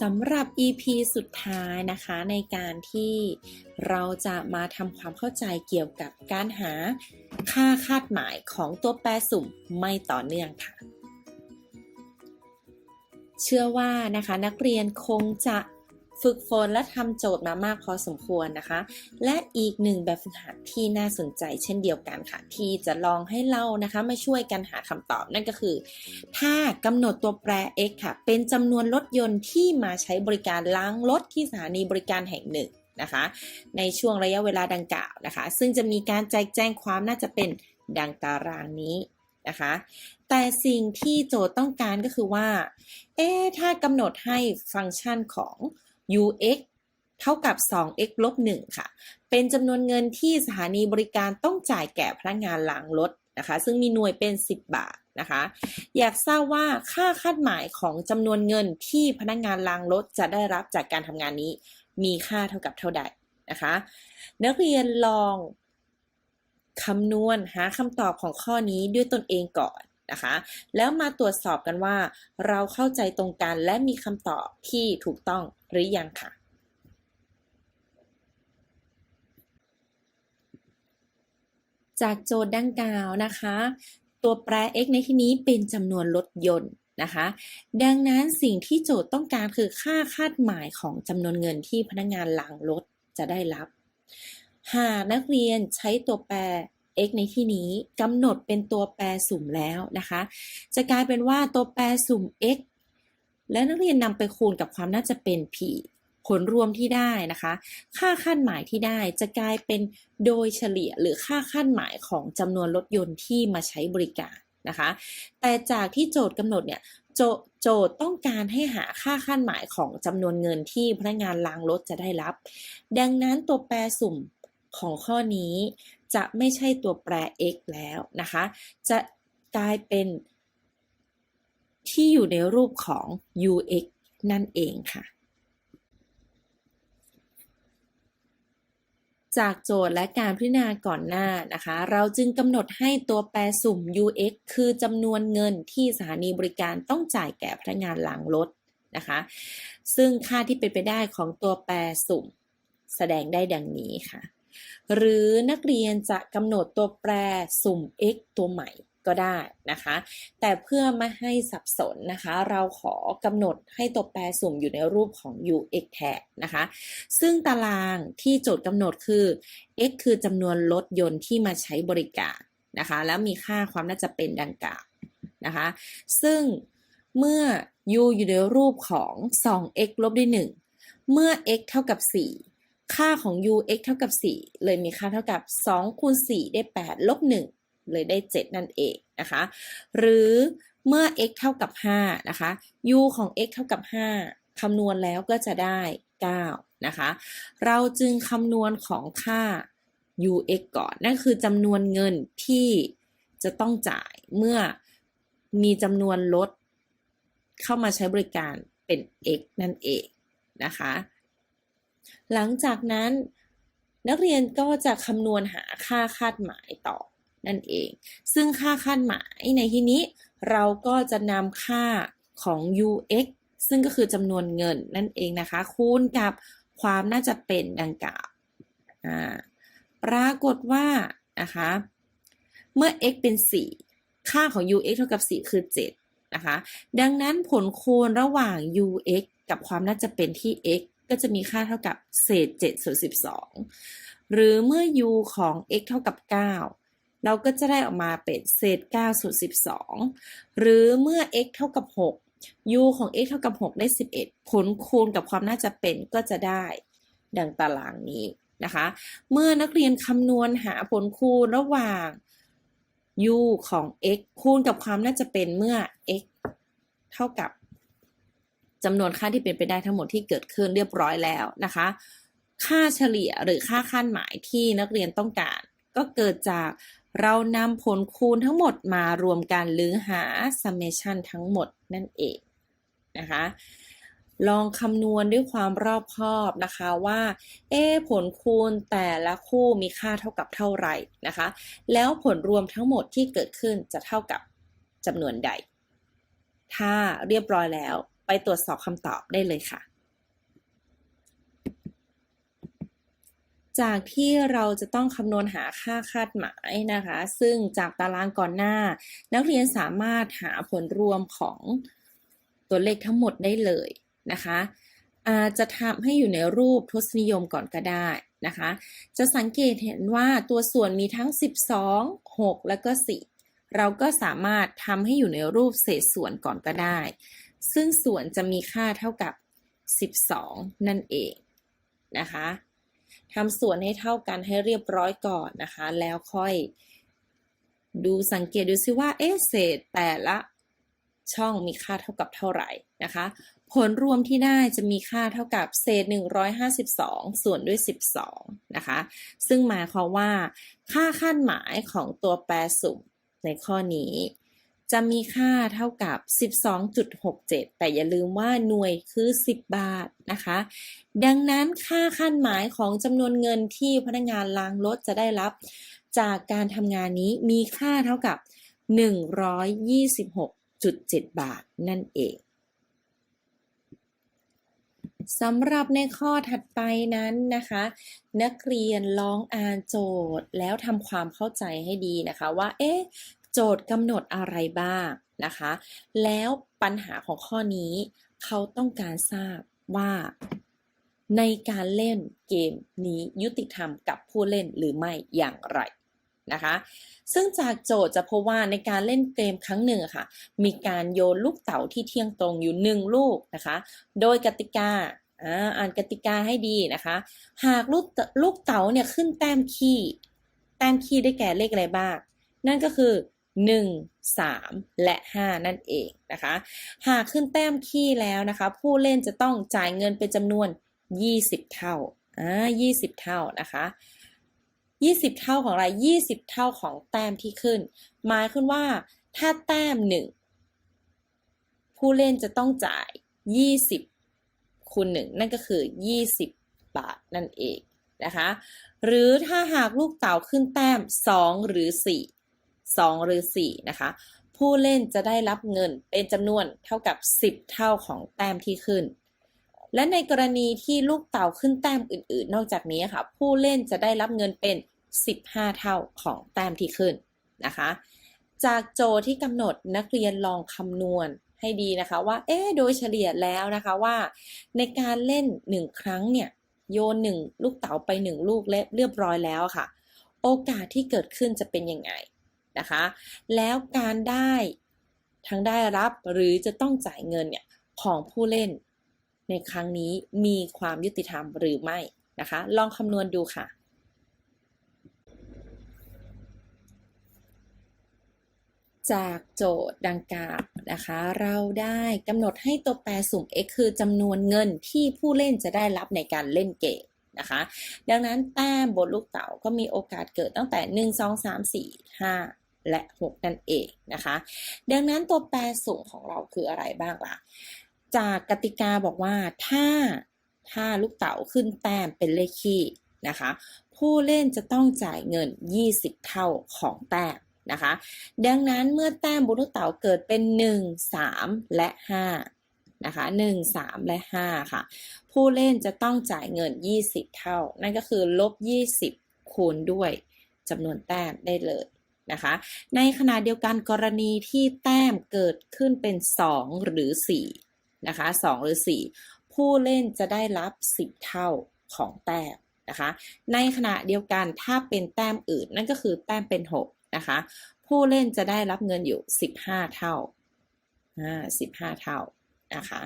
สำหรับ EP สุดท้ายนะคะในการที่เราจะมาทำความเข้าใจเกี่ยวกับการหาค่าคาดหมายของตัวแปรสุ่มไม่ต่อเนื่องค่ะ เชื่อว่านะคะนักเรียนคงจะ ฝึกฝนและทำโจทย์มามากพอสมควรนะคะ และอีกหนึ่งแบบฝึกหัดที่น่าสนใจเช่นเดียวกันค่ะ ที่จะลองให้เรานะคะมาช่วยกันหาคำตอบนั่นก็คือ ถ้ากำหนดตัวแปร x ค่ะ เป็นจำนวนรถยนต์ที่มาใช้บริการล้างรถที่สถานีบริการแห่งหนึ่งนะคะในช่วงระยะเวลาดังกล่าวนะคะ ซึ่งจะมีการแจกแจงความน่าจะเป็นดังตารางนี้นะคะ แต่สิ่งที่โจทย์ต้องการก็คือว่า เอ๊ถ้ากำหนดให้ฟังก์ชันของ ux เท่ากับ 2x ลบ1ค่ะ เป็นจำนวนเงินที่สถานีบริการต้องจ่ายแก่พนักงานล้างรถนะคะ ซึ่งมีหน่วยเป็น 10 บาทนะคะ อยากทราบว่าค่าคาดหมายของจำนวนเงินที่พนักงานล้างรถจะได้รับจากการทำงานนี้ มีค่าเท่ากับเท่าใดนะคะ นักเรียนลองคำนวณหาคำตอบของข้อนี้ด้วยตนเองก่อน นะคะ แล้วมาตรวจสอบกันว่า เราเข้าใจตรงกันและมีคำตอบที่ถูกต้องหรือยังค่ะจากโจทย์ดังกล่าวนะคะ ตัวแปร x ในที่นี้เป็นจำนวนรถยนต์นะคะ ดังนั้นสิ่งที่โจทย์ต้องการคือค่าคาดหมายของจำนวนเงินที่พนักงานล้างรถจะได้รับ หากนักเรียนใช้ตัวแปร x ในที่นี้กำหนดเป็นตัวแปรสุ่มแล้วนะคะ จะกลายเป็นว่าตัวแปรสุ่ม x และนักเรียนนำไปคูณกับความน่าจะเป็น p ผลรวมที่ได้นะคะ ค่าคาดหมายที่ได้จะกลายเป็นโดยเฉลี่ยหรือค่าคาดหมายของจำนวนรถยนต์ที่มาใช้บริการนะคะ แต่จากที่โจทย์กำหนดเนี่ยโจโจทย์ต้องการให้หาค่าคาดหมายของจำนวนเงินที่พนักงานล้างรถจะได้รับ ดังนั้นตัวแปรสุ่ม ของข้อนี้จะไม่ใช่ตัวแปร x แล้วนะคะ จะกลายเป็นที่อยู่ในรูปของ ux นั่นเองค่ะ จากโจทย์และการพิจารณาก่อนหน้านะคะ เราจึงกำหนดให้ตัวแปรสุ่ม ux คือจำนวนเงินที่สถานีบริการต้องจ่ายแก่พนักงานล้างรถนะคะ ซึ่งค่าที่เป็นไปได้ของตัวแปรสุ่ม แสดงได้ดังนี้ค่ะ หรือนักเรียนจะกำหนดตัวแปรสุ่ม x ตัวใหม่ก็ได้นะคะ แต่เพื่อไม่ให้สับสนนะคะ เราขอกำหนดให้ตัวแปรสุ่มอยู่ในรูปของ ux แทนนะคะ ซึ่งตารางที่โจทย์กำหนดคือ x คือจำนวนรถยนต์ที่มาใช้บริการนะคะ แล้วมีค่าความน่าจะเป็นดังกล่าวนะคะ ซึ่งเมื่อ u อยู่ในรูปของ 2x ลบด้วย1เมื่อ x เท่ากับ 4 ค่าของ u x เท่ากับ 4 เลยมีค่าเท่ากับ 2 คูณ 4 ได้ 8 ลบ 1 เลยได้ 7 นั่นเองนะคะ หรือเมื่อ x เท่ากับ 5 นะคะ u ของ x เท่ากับ 5 คำนวณแล้วก็จะได้ 9 นะคะ เราจึงคำนวณของค่า ux ก่อน นั่นคือจำนวนเงินที่จะต้องจ่ายเมื่อมีจำนวนรถเข้ามาใช้บริการเป็น x นั่นเองนะคะ หลังจากนั้นนักเรียนก็จะคำนวณหาค่าคาดหมายต่อนั่นเอง ซึ่งค่าคาดหมายในที่นี้เราก็จะนำค่าของ ux ซึ่งก็คือจำนวนเงินนั่นเองนะคะ คูณกับความน่าจะเป็นดังกล่าวปรากฏว่านะคะเมื่อ x เป็น 4 ค่าของ ux เท่ากับ 4 คือ 7 นะคะ ดังนั้นผลคูณระหว่าง ux กับความน่าจะเป็นที่ x ก็จะมีค่าเท่ากับเศษ7ส่วน12 หรือเมื่อ u ของ x เท่ากับ 9 เราก็จะได้ออกมาเป็นเศษ9ส่วน12 หรือเมื่อ x เท่ากับ 6 u ของ x เท่ากับ 6 ได้ 11 ผลคูณกับความน่าจะเป็นก็จะได้ดังตารางนี้นะคะ เมื่อนักเรียนคำนวณหาผลคูณระหว่าง u ของ x คูณกับความน่าจะเป็นเมื่อ x เท่ากับ จำนวนค่าที่เป็นไปได้ทั้งหมดที่เกิดขึ้นเรียบร้อยแล้วนะคะ ค่าเฉลี่ยหรือค่าคาดหมายที่นักเรียนต้องการ ก็เกิดจากเรานำผลคูณทั้งหมดมารวมกันหรือหา summation ทั้งหมดนั่นเองนะคะ ลองคำนวณด้วยความรอบคอบนะคะว่า เอผลคูณแต่ละคู่มีค่าเท่ากับเท่าไหร่นะคะ แล้วผลรวมทั้งหมดที่เกิดขึ้นจะเท่ากับจำนวนใด ถ้าเรียบร้อยแล้ว ไปตรวจสอบคำตอบได้เลยค่ะ จากที่เราจะต้องคำนวณหาค่าคาดหมายนะคะ ซึ่งจากตารางก่อนหน้า นักเรียนสามารถหาผลรวมของตัวเลขทั้งหมดได้เลยนะคะอาจจะทำให้อยู่ในรูปทศนิยมก่อนก็ได้นะคะ จะสังเกตเห็นว่าตัวส่วนมีทั้ง 12 6 และก็ 4 เราก็สามารถทำให้อยู่ในรูปเศษส่วนก่อนก็ได้ ซึ่งส่วนจะมีค่าเท่ากับ 12 นั่นเองนะคะทำส่วนให้เท่ากันให้เรียบร้อยก่อนนะคะ แล้วค่อยดูสังเกตดูซิว่าเอ๊ะเศษแต่ละช่องมีค่าเท่ากับเท่าไหร่นะคะ ผลรวมที่ได้จะมีค่าเท่ากับเศษ 152 ส่วนด้วย 12 นะคะ ซึ่งหมายความว่า ค่าคาดหมายของตัวแปรสุ่มในข้อนี้ จะมีค่าเท่ากับ 12.67 แต่อย่าลืมว่าหน่วยคือ 10 บาทนะคะ ดังนั้นค่าคาดหมายของจำนวนเงินที่พนักงานล้างรถจะได้รับ จากการทำงานนี้มีค่าเท่ากับ 126.7 บาทนั่นเองสำหรับในข้อถัดไปนั้นนะคะ นักเรียนลองอ่านโจทย์แล้วทำความเข้าใจให้ดีนะคะ ว่าเอ๊ะ โจทย์กำหนดอะไรบ้างนะคะ แล้วปัญหาของข้อนี้เขาต้องการทราบว่าในการเล่นเกมนี้ยุติธรรมกับผู้เล่นหรือไม่อย่างไรนะคะ ซึ่งจากโจทย์จะพบว่าในการเล่นเกมครั้งหนึ่งค่ะ มีการโยนลูกเต๋าที่เที่ยงตรงอยู่หนึ่งลูกนะคะ โดยกติกาอ่าอ่านกติกาให้ดีนะคะ หากลูกเตลูกเต๋าเนี่ยขึ้นแต้มคี่แต้มคี่ได้แก่เลขอะไรบ้าง นั่นก็คือ 1 3 และ 5 นั่นเองนะคะ หากขึ้นแต้มคี่แล้วนะคะ ผู้เล่นจะต้องจ่ายเงินเป็นจำนวน 20 เท่าอ่า20 เท่านะคะ20 เท่าของอะไร 20 เท่าของแต้มที่ขึ้น หมายขึ้นว่าถ้าแต้ม 1 ผู้เล่นจะต้องจ่าย 20คูณ1นั่นก็คือ 20 บาทนั่นเองนะคะ หรือถ้าหากลูกเต๋าขึ้นแต้ม 2 หรือ 4 2 หรือ 4 นะคะ ผู้เล่นจะได้รับเงินเป็นจำนวนเท่ากับ 10 เท่าของแต้มที่ขึ้น และในกรณีที่ลูกเต่าขึ้นแต้มอื่น ๆ นอกจากนี้ค่ะ ผู้เล่นจะได้รับเงินเป็น 15 เท่าของแต้มที่ขึ้นนะคะ จากโจทย์ที่กำหนดนักเรียนลองคำนวณให้ดีนะคะว่า เอ๊โดยเฉลี่ยแล้วนะคะว่า ในการเล่น 1 ครั้งเนี่ยโยน 1 ลูกเต๋าไป 1 ลูกและเรียบร้อยแล้วค่ะ โอกาสที่เกิดขึ้นจะเป็นยังไง นะคะ แล้วการได้ทั้งได้รับหรือจะต้องจ่ายเงินเนี่ยของผู้เล่น ในครั้งนี้มีความยุติธรรมหรือไม่นะคะ ลองคำนวณดูค่ะจากโจทย์ดังกล่าวนะคะ เราได้กำหนดให้ตัวแปรสุ่ม x คือจำนวนเงินที่ผู้เล่นจะได้รับในการเล่นเกมนะคะ ดังนั้นแต้มบนลูกเต๋าก็มีโอกาสเกิดตั้งแต่ 1 2 3 4 5 และ 6 นั่นเองนะคะ ดังนั้นตัวแปรสุ่มของเราคืออะไรบ้างล่ะ จากกติกาบอกว่าถ้าถ้าลูกเต๋าขึ้นแต้มเป็นเลขคี่นะคะ ผู้เล่นจะต้องจ่ายเงิน 20 เท่าของแต้มนะคะ ดังนั้นเมื่อแต้มบนลูกเต๋าเกิดเป็น 1 3 และ 5 นะคะ 1 3 และ 5 ค่ะ ผู้เล่นจะต้องจ่ายเงิน 20 เท่า นั่นก็คือลบ 20 คูณด้วยจำนวนแต้มได้เลย นะคะ ในขณะเดียวกันกรณีที่แต้มเกิดขึ้นเป็น 2 หรือ 4 นะคะ 2 หรือ 4 ผู้เล่นจะได้รับ 10 เท่าของแต้มนะคะ ในขณะเดียวกันถ้าเป็นแต้มอื่นนั่นก็คือแต้มเป็น 6 นะคะ ผู้เล่นจะได้รับเงินอยู่ 15 เท่าอ่า15 เท่านะคะ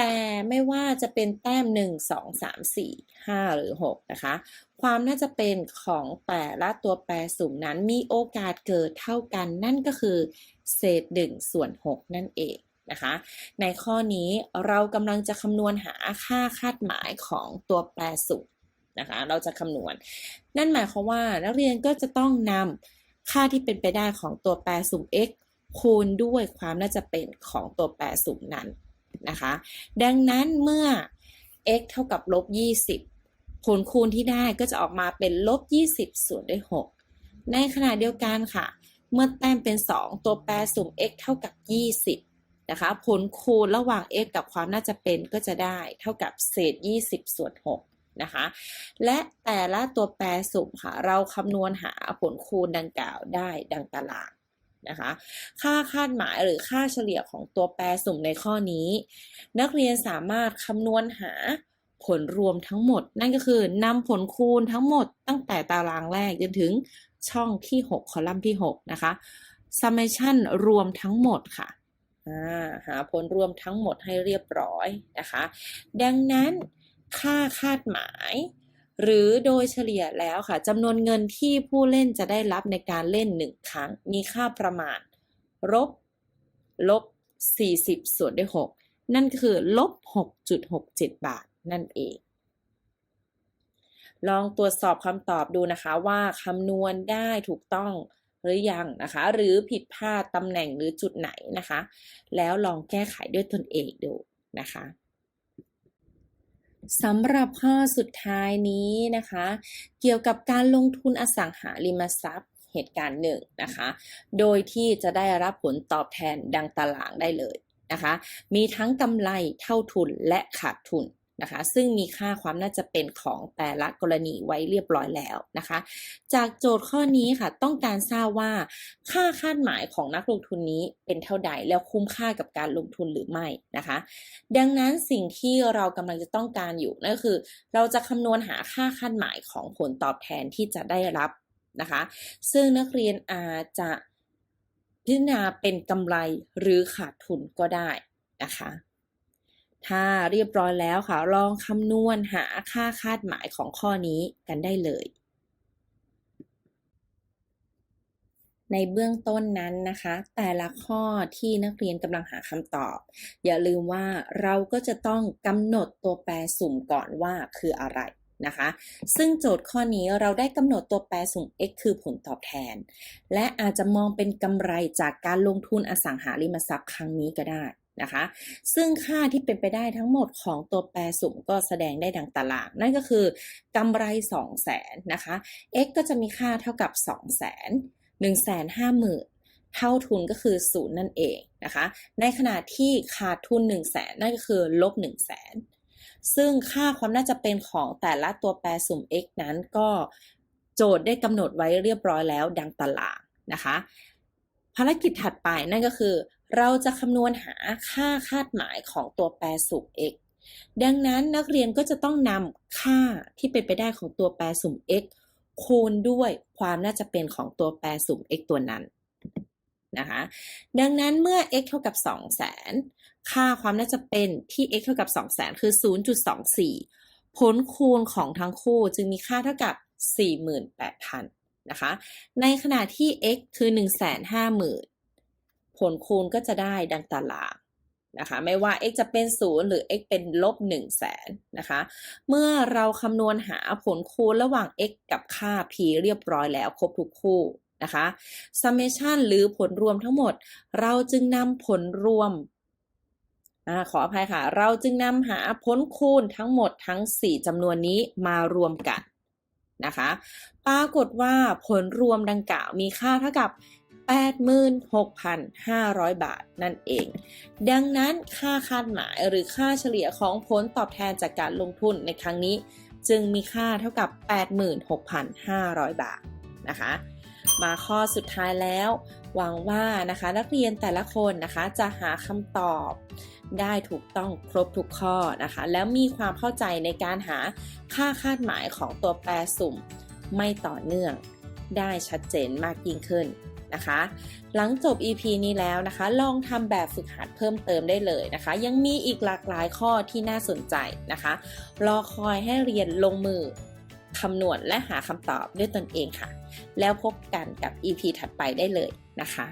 แต่ไม่ว่าจะเป็นแต้ม 1 2 3 4 5 หรือ 6 นะคะ ความน่าจะเป็นของแต่ละตัวแปรสุ่มนั้นมีโอกาสเกิดเท่ากัน นั่นก็คือเศษ 1 ส่วน 6 นั่นเองนะคะ ในข้อนี้เรากำลังจะคำนวณหาค่าคาดหมายของตัวแปรสุ่มนะคะ เราจะคำนวณ นั่นหมายความว่านักเรียนก็จะต้องนำค่าที่เป็นไปได้ของตัวแปรสุ่ม x คูณด้วยความน่าจะเป็นของตัวแปรสุ่มนั้น นะคะ ดังนั้นเมื่อ x เท่ากับลบ20 ผลคูณที่ได้ก็จะออกมาเป็นลบ20 ส่วนด้วย 6 ในขณะเดียวกันค่ะ เมื่อแต้มเป็น 2 ตัวแปรสุ่ม x เท่ากับ 20 นะคะ ผลคูณระหว่าง x กับความน่าจะเป็นก็จะได้เท่ากับเศษ 20 ส่วน 6 นะคะ และแต่ละตัวแปรสุ่มค่ะ เราคำนวณหาผลคูณดังกล่าวได้ดังตาราง นะคะ ค่าคาดหมายหรือค่าเฉลี่ยของตัวแปรสุ่มในข้อนี้ นักเรียนสามารถคำนวณหาผลรวมทั้งหมด นั่นก็คือนำผลคูณทั้งหมดตั้งแต่ตารางแรกจนถึงช่องที่ 6 คอลัมน์ที่ 6 นะคะ summation รวมทั้งหมดค่ะหาผลรวมทั้งหมดให้เรียบร้อยนะคะ ดังนั้นค่าคาดหมาย หรือโดยเฉลี่ยแล้วค่ะจำนวนเงินที่ผู้เล่นจะได้รับในการเล่น 1 ครั้ง มีค่าประมาณลบลบ 40 ส่วนด้วย 6 นั่นคือลบ 6.67 บาทนั่นเอง ลองตรวจสอบคำตอบดูนะคะว่าคำนวณได้ถูกต้องหรือยังนะคะ หรือผิดพลาดตำแหน่งหรือจุดไหนนะคะ แล้วลองแก้ไขด้วยตนเองดูนะคะ สำหรับข้อสุดท้ายนี้นะคะ เกี่ยวกับการลงทุนอสังหาริมทรัพย์เหตุการณ์หนึ่งนะคะ โดยที่จะได้รับผลตอบแทนดังตารางได้เลยนะคะ มีทั้งกำไรเท่าทุนและขาดทุน นะคะ ซึ่งมีค่าความน่าจะเป็นของแต่ละกรณีไว้เรียบร้อยแล้วนะคะ จากโจทย์ข้อนี้ค่ะ ต้องการทราบว่า ค่าคาดหมายของนักลงทุนนี้เป็นเท่าใดแล้วคุ้มค่ากับการลงทุนหรือไม่นะคะ ดังนั้นสิ่งที่เรากำลังจะต้องการอยู่นั่นก็คือ เราจะคำนวณหาค่าคาดหมายของผลตอบแทนที่จะได้รับนะคะ ซึ่งนักเรียนอาจจะพิจารณาเป็นกำไรหรือขาดทุนก็ได้นะคะ ถ้าเรียบร้อยแล้วค่ะ ลองคำนวณหาค่าคาดหมายของข้อนี้กันได้เลย ในเบื้องต้นนั้นนะคะ แต่ละข้อที่นักเรียนกำลังหาคำตอบ อย่าลืมว่าเราก็จะต้องกำหนดตัวแปรสุ่มก่อนว่าคืออะไรนะคะ ซึ่งโจทย์ข้อนี้เราได้กำหนดตัวแปรสุ่ม x คือผลตอบแทน และอาจจะมองเป็นกำไรจากการลงทุนอสังหาริมทรัพย์ครั้งนี้ก็ได้ นะคะ ซึ่งค่าที่เป็นไปได้ทั้งหมดของตัวแปรสุ่มก็แสดงได้ดังตาราง นั่นก็คือกำไร 2 0 0 0 0 0นะคะ x ก็จะมีค่าเท่ากับ 2 0 0 0 0 0 1 5 0 0 0 0เท่าทุนก็คือ0นั่นเองนะคะ ในขณะที่ขาดทุน 1 0 0 0 0แนั่นก็คือลบ1 0 0 0 0แซึ่งค่าความน่าจะเป็นของแต่ละตัวแปรสุ่ม x นั้นก็โจทย์ได้กำหนดไว้เรียบร้อยแล้วดังตารางนะคะ ภารกิจถัดไปนั่นก็คือ เราจะคำนวณหาค่าคาดหมายของตัวแปรสุ่ม x ดังนั้นนักเรียนก็จะต้องนำค่าที่เป็นไปได้ของตัวแปรสุ่ม x คูณด้วยความน่าจะเป็นของตัวแปรสุ่ม x ตัวนั้นนะคะดังนั้นเมื่อ x เท่ากับ 2 0 0 0 0 0ค่าความน่าจะเป็นที่ x เท่ากับ 2 0 0 0 0 0คือ 0.24 ผลคูณของทั้งคู่จึงมีค่าเท่ากับ 48,000นะคะ ในขณะที่ x คือ 150,000 ผลคูณก็จะได้ดังตารางนะคะไม่ว่า x จะเป็น 0 หรือ x เป็นลบ1 0 0 0 0 0นะคะ เมื่อเราคำนวณหาผลคูณระหว่าง x กับค่า p เรียบร้อยแล้วครบทุกคู่นะคะ summation หรือผลรวมทั้งหมด เราจึงนำผลรวมอขออภัยค่ะ เราจึงนำหาผลคูณทั้งหมดทั้ง 4จำนวนนี้มารวมกันนะคะ ปรากฏว่าผลรวมดังกล่าวมีค่าเท่ากับ 86,500 บาทนั่นเอง ดังนั้นค่าคาดหมายหรือค่าเฉลี่ยของผลตอบแทนจากการลงทุนในครั้งนี้ จึงมีค่าเท่ากับ 86,500 บาทนะคะมาข้อสุดท้ายแล้ว หวังว่านะคะนักเรียนแต่ละคนนะคะจะหาคำตอบได้ถูกต้องครบทุกข้อนะคะ แล้วมีความเข้าใจในการหาค่าคาดหมายของตัวแปรสุ่ม ไม่ต่อเนื่องได้ชัดเจนมากยิ่งขึ้น นะคะ หลังจบ EP นี้แล้วนะคะ ลองทำแบบฝึกหัดเพิ่มเติมได้เลยนะคะ ยังมีอีกหลากหลายข้อที่น่าสนใจนะคะ รอคอยให้เรียนลงมือคำนวณและหาคำตอบด้วยตนเองค่ะ แล้วพบกันกับ EP ถัดไปได้เลยนะคะ